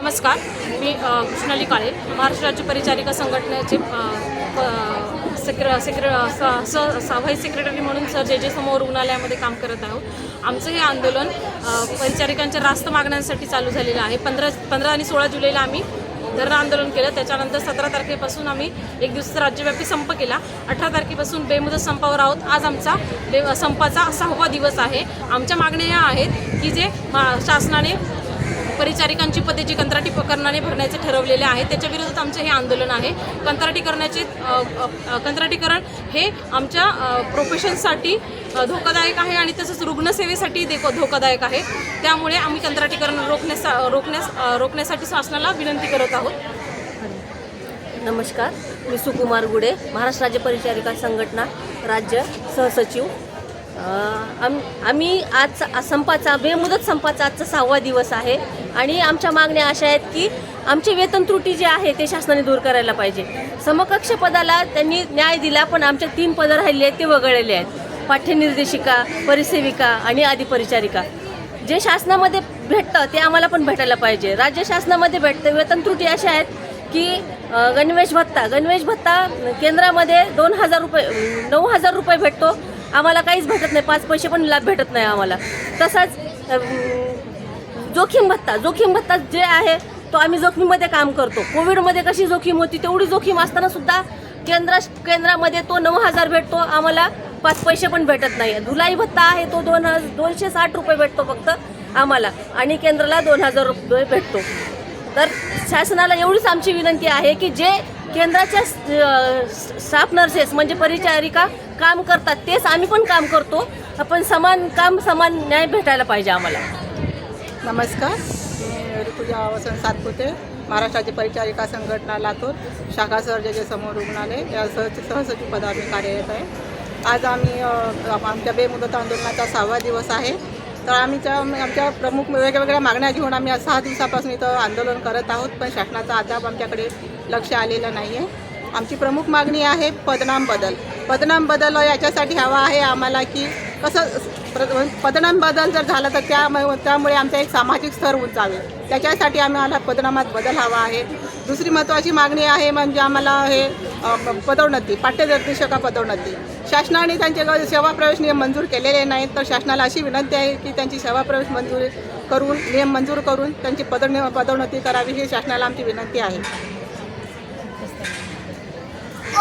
नमस्कार मी कृष्णाली काळे महाराष्ट्र राज्य परिचारिका संघटनेचे प- सेक्र सेक्र स- स- सेक्रेटरी म्हणून सर जे जे समोर रुग्णालयामध्ये काम करत आहोत. आमचं हे आंदोलन परिचारिकांच्या रास्त मागण्यांसाठी चालू झालेलं आहे. पंधरा पंधरा आणि सोळा जुलैला आम्ही धरणं आंदोलन केलं. त्याच्यानंतर सतरा तारखेपासून आम्ही एक दिवसाचा राज्यव्यापी संप केला. अठरा तारखेपासून बेमुदत संपावर आहोत. आज आमचा बे संपाचा सहावा दिवस आहे. आमच्या मागण्या ह्या आहेत की जे मा- शासनाने परिचारिकांची पदे जी कंत्राटी प्रकरणाने भरण्याचे ठरवलेले आहे त्याच्या आमचं हे आंदोलन आहे. कंत्राटीकरणाचे करण्याचे कंत्राटीकरण हे आमच्या प्रोफेशनसाठी धोकादायक आहे आणि तसंच रुग्णसेवेसाठी देखो धोकादायक आहे. त्यामुळे आम्ही कंत्राटीकरण रोखण्यास रोखण्यास रोखण्यासाठी शासनाला विनंती करत आहोत. नमस्कार मी सुकुमार गुडे महाराष्ट्र राज्य परिचारिका संघटना राज्य सहसचिव. आम आम्ही आज संपाचा बेमुदत संपाचा आजचा सहावा दिवस आहे. आणि आमच्या मागण्या अशा आहेत की आमचे वेतन त्रुटी जे आहे ते शासनाने दूर करायला पाहिजे. समकक्ष पदाला त्यांनी न्याय दिला पण आमचे तीन पदं राहिले आहेत ते वगळलेले आहेत. पाठ्यनिर्देशिका परिसेविका आणि आदी परिचारिका जे शासनामध्ये भेटतं ते आम्हाला पण भेटायला पाहिजे. राज्य शासनामध्ये भेटतं वेतन त्रुटी अशा आहेत की गणवेश भत्ता. गणवेश भत्ता केंद्रामध्ये दोन हजार रुपये नऊ हजार रुपये भेटतो. आम्हाला काहीच भेटत नाही. पाच पैसे पण लाभ भेटत नाही आम्हाला. तसंच जोखीम भत्ता. जोखीम भत्ता जे आहे तो आम्ही जोखमीमध्ये काम करतो. कोविडमध्ये कशी जोखीम होती तेवढी जोखीम असताना सुद्धा केंद्र केंद्रामध्ये तो नऊ हजार भेटतो. आम्हाला पाच पैसे पण भेटत नाही. धुलाई भत्ता आहे तो दोन हज दोनशे साठ रुपये भेटतो फक्त आम्हाला. आणि केंद्राला दोन हजार रुपये भेटतो. तर शासनाला एवढीच आमची विनंती आहे की जे केंद्राच्या स्टाफ नर्सेस म्हणजे परिचारिका काम करतात तेच आम्ही पण काम करतो. आपण समान काम समान न्याय भेटायला पाहिजे आम्हाला. नमस्कार. मी ऋतुजा वसंत सातपुते महाराष्ट्राची परिचारिका संघटना लातूर शाखा सर्जचे समोर रुग्णालय. या सह सहसचिव पदावर मी कार्यरत आहे. आज आम्ही आमच्या बेमुदत आंदोलनाचा सहावा दिवस आहे. तर आम्ही त्या आमच्या प्रमुख वेगवेगळ्या मागण्या घेऊन आम्ही आज सहा दिवसापासून इथं आंदोलन करत आहोत. पण शासनाचा अद्याप आमच्याकडे लक्ष आलेलं नाही आहे आमची प्रमुख मागणी आहे पदनाम बदल. पदनाम बदल याच्यासाठी हवा आहे आम्हाला की कसं पदनाम बदल जर झाला तर त्या त्यामुळे आमचा एक सामाजिक स्तर उंचावे त्याच्यासाठी आम्हाला पदनामात बदल हवा आहे. दुसरी महत्त्वाची मागणी आहे म्हणजे आम्हाला हे पदोन्नती पाठ्यदर्शका पदोन्नती. शासनाने त्यांचे सेवा प्रवेश नियम मंजूर केलेले नाहीत तर शासनाला अशी विनंती आहे की त्यांची सेवा प्रवेश मंजूर करून नियम मंजूर करून त्यांची पद पदोन्नती करावी ही शासनाला आमची विनंती आहे.